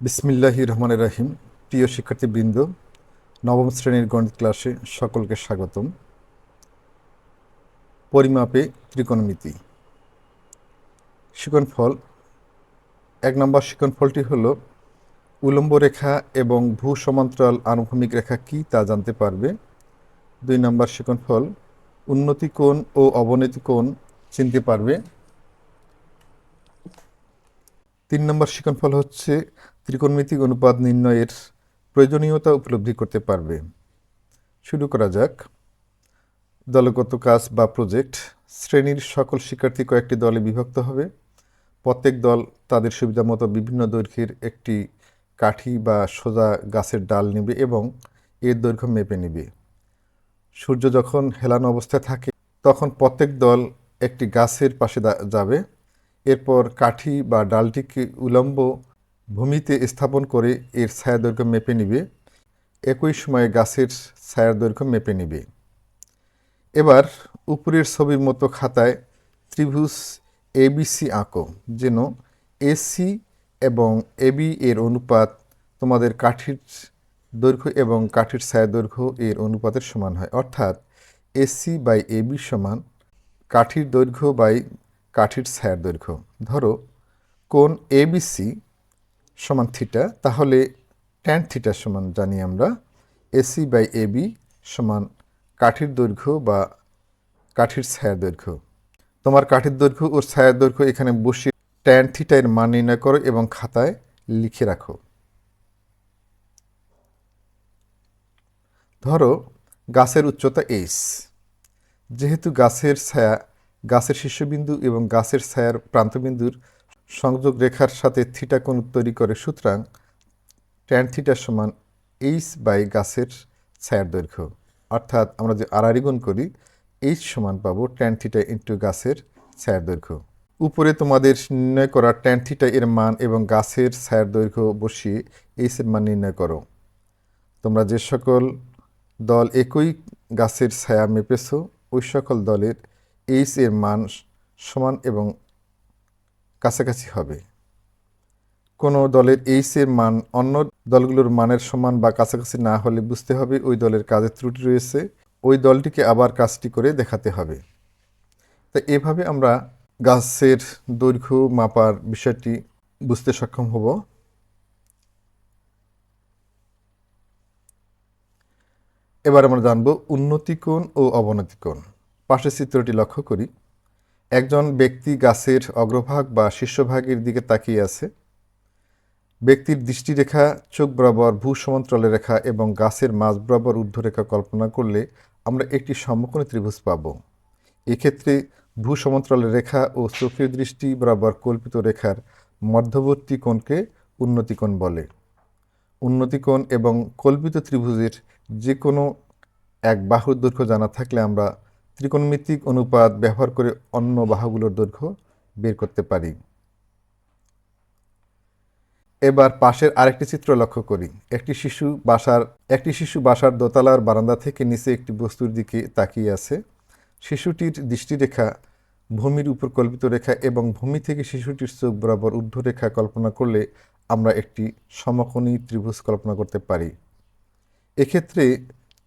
বিসমিল্লাহি রহমান রাহিম। প্রিয় শিক্ষার্থীবৃন্দ, নবম শ্রেণির গণিত ক্লাসে সকলকে স্বাগতম। পরিমাপে ত্রিকোণমিতি। শিকনফল এক নম্বর শিকনফলটি হল উলম্ব রেখা এবং ভূ সমান্তরাল আনুভূমিক রেখা কি তা জানতে পারবে। দুই নম্বর শিকনফল উন্নতি কোণ ও অবনতি কোণ চিনতে পারবে। তিন নম্বর শিকনফল হচ্ছে ত্রিকোণমিতিক অনুপাত নির্ণয়ের প্রয়োজনীয়তা উপলব্ধি করতে পারবে। শুরু করা যাক। দলগত কাজ বা প্রজেক্ট শ্রেণির সকল শিক্ষার্থী কয়েকটি দলে বিভক্ত হবে। প্রত্যেক দল তাদের সুবিধা মতো বিভিন্ন দৈর্ঘ্যের একটি কাঠি বা সোজা গাছের ডাল নেবে এবং এর দৈর্ঘ্য মেপে নেবে। সূর্য যখন হেলানো অবস্থায় থাকে, তখন প্রত্যেক দল একটি গাছের পাশে যাবে। এরপর কাঠি বা ডালটিকে উলম্ব ভূমিতে স্থাপন করে এর ছায়া দৈর্ঘ্য মেপে নিবে। একই সময়ে গাছের ছায়ার দৈর্ঘ্য মেপে নিবে। এবার উপরের ছবির মতো খাতায় ত্রিভুজ এবিসি আঁকো, যেন এসি এবং এবি এর অনুপাত তোমাদের কাঠির দৈর্ঘ্য এবং কাঠির ছায়া দৈর্ঘ্য এর অনুপাতের সমান হয়। অর্থাৎ এসি বাই এবি সমান কাঠির দৈর্ঘ্য বাই কাঠির ছায়ার দৈর্ঘ্য ধরো কোন এবিসি সমান থিটা, তাহলে ট্যান থিটা সমান জানি আমরা এসি বাই এবি সমান কাঠির দৈর্ঘ্য বা কাঠির ছায়ার দৈর্ঘ্য। তোমার কাঠির দৈর্ঘ্য ও ছায়ার দৈর্ঘ্য এখানে বসিয়ে ট্যান থিটা এর মান নির্ণয় করো এবং খাতায় লিখে রাখো। ধরো, গাছের উচ্চতা এইচ যেহেতু গাছের ছায়া গাছের শীর্ষবিন্দু এবং গাছের ছায়ার প্রান্তবিন্দুর সংযোগ রেখার সাথে থিটা কোণ তৈরি করে, সুতরাং ট্যান থিটা সমান এইচ বাই গাছের ছায়ার দৈর্ঘ্য। অর্থাৎ আমরা যে আড়াআড়ি গুণ করি এইচ সমান পাবো ট্যান থিটা ইন্টু গাছের ছায়ার দৈর্ঘ্য। উপরে তোমাদের নির্ণয় করা ট্যান থিটা এর মান এবং গাছের ছায়ার দৈর্ঘ্য বসিয়ে এইচ এর মান নির্ণয় করো। তোমরা যে সকল দল একই গাছের ছায়া মেপেছ, ওই সকল দলের এইচ এর মান সমান এবং কাছাকাছি হবে। কোনো দলের এর মান অন্য দলগুলোর মানের সমান বা কাছাকাছি না হলে বুঝতে হবে ওই দলের কাজের ত্রুটি রয়েছে। ওই দলটিকে আবার কাজটি করে দেখাতে হবে। তা এভাবে আমরা গাছের দৈর্ঘ্য মাপার বিষয়টি বুঝতে সক্ষম হব। এবার আমরা জানব উন্নতি কোণ ও অবনতি কোণ পাশের চিত্রটি লক্ষ্য করি। একজন ব্যক্তি গাছের অগ্রভাগ বা শীর্ষভাগের দিকে তাকিয়ে আছে। ব্যক্তির দৃষ্টিরেখা, চোখ বরাবর ভূ সমান্তরালের রেখা এবং গাছের মাঝ বরাবর ঊর্ধ্বরেখা কল্পনা করলে আমরা একটি সমকোণী ত্রিভুজ পাব। এক্ষেত্রে ভূ সমান্তরালের রেখা ও চোখের দৃষ্টি বরাবর কল্পিত রেখার মধ্যবর্তী কোণকে উন্নতি কোণ বলে। উন্নতি কোণ এবং কল্পিত ত্রিভুজের যে কোনো এক বাহুর দৈর্ঘ্য জানা থাকলে আমরা ত্রিকোণমিতিক অনুপাত ব্যবহার করে অন্য বাহুগুলোর দৈর্ঘ্য বের করতে পারি। এবার পাশের আরেকটি চিত্র লক্ষ্য করি। একটি শিশু বাসার, একটি শিশু বাসার দোতলার বারান্দা থেকে নিচে একটি বস্তুর দিকে তাকিয়ে আছে। শিশুটির দৃষ্টিরেখা, ভূমির উপর কল্পিত রেখা এবং ভূমি থেকে শিশুটির চোখ বরাবর ঊর্ধ্বরেখা কল্পনা করলে আমরা একটি সমকোণী ত্রিভুজ কল্পনা করতে পারি। এক্ষেত্রে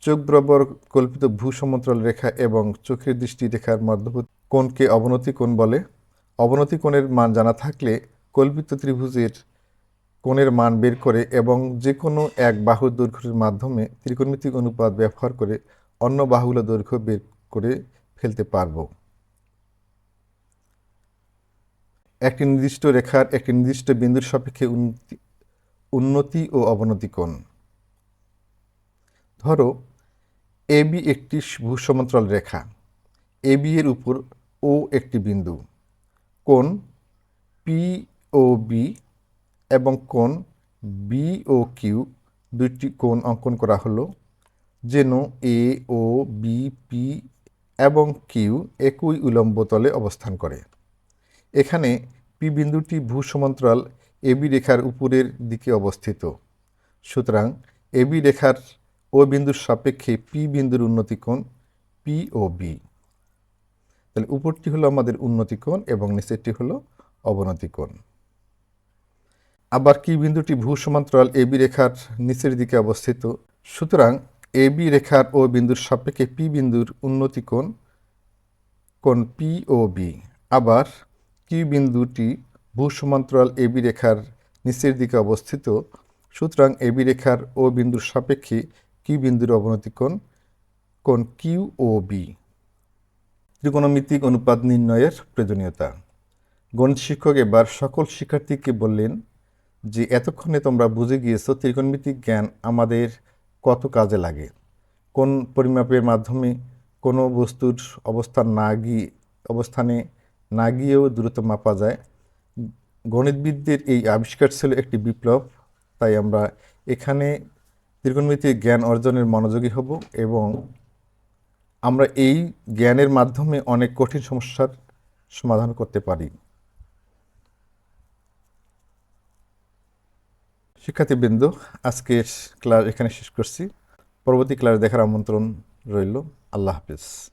চোখ বরাবর কল্পিত ভূ সমান্তরাল রেখা এবং চোখের দৃষ্টি রেখার মধ্যবর্তী কোণকে অবনতি কোণ বলে। অবনতি কোণের মান জানা থাকলে কল্পিত ত্রিভুজের কোণের মান বের করে এবং যে কোনো এক বাহুর দৈর্ঘ্যের মাধ্যমে ত্রিকোণমিতিক অনুপাত ব্যবহার করে অন্য বাহুগুলো দৈর্ঘ্য বের করে ফেলতে পারব। একটি নির্দিষ্ট রেখার একটি নির্দিষ্ট বিন্দুর সাপেক্ষে উন্নতি উন্নতি ও অবনতি কোণ। ধরো এবি একটি ভূসমান্তরাল রেখা। এবি এর উপর ও একটি বিন্দু। কোণ পি ও বি এবং কোণ বি ও কিউ দুইটি কোণ অঙ্কন করা হলো, যেন এ ও বি, পি এবং কিউ একই উলম্ব তলে অবস্থান করে। এখানে পি বিন্দুটি ভূসমান্তরাল এবি রেখার উপরের দিকে অবস্থিত। সুতরাং এবি রেখার ও বিন্দুর সাপেক্ষে পি বিন্দুর উন্নতি কোণ, পি ও বি। তাহলে উপরটি হলো আমাদের উন্নতি কোণ এবং নিচেরটি হলো অবনতি কোণ। আবার কি বিন্দুটি ভূ সমান্তরাল এবি রেখার নিচের দিকে অবস্থিত? সুতরাং এবি রেখার ও বিন্দুর সাপেক্ষে পি বিন্দুর উন্নতি কোণ কোণ পি ও বি। আবার কিউ বিন্দুটি ভূ সমান্তরাল এবি রেখার নিচের দিকে অবস্থিত? সুতরাং এবি রেখার ও বিন্দুর সাপেক্ষে কিউ বিন্দুর অবনতি? কোণ? কোণ কিউ ও বি ত্রিকোণমিতিক অনুপাত নির্ণয়ের প্রয়োজনীয়তা। গণিত শিক্ষক এবার সকল শিক্ষার্থীকে বললেন যে, এতক্ষণে তোমরা বুঝে গিয়েছো ত্রিকোণমিতিক জ্ঞান আমাদের কত কাজে লাগে। কোন পরিমাপের মাধ্যমে কোনো বস্তুর অবস্থান না গিয়ে, অবস্থানে না গিয়েও দ্রুত মাপা যায়। গণিতবিদদের এই আবিষ্কার ছিল একটি বিপ্লব, তাই আমরা এখানে ত্রিকোণমিতিক জ্ঞান অর্জনের মনোযোগী হব এবং আমরা এই জ্ঞানের মাধ্যমে অনেক কঠিন সমস্যার সমাধান করতে পারি। শিক্ষার্থীবৃন্দ, আজকের ক্লাস এখানে শেষ করছি। পরবর্তী ক্লাস দেখার আমন্ত্রণ রইল। আল্লাহ হাফিজ।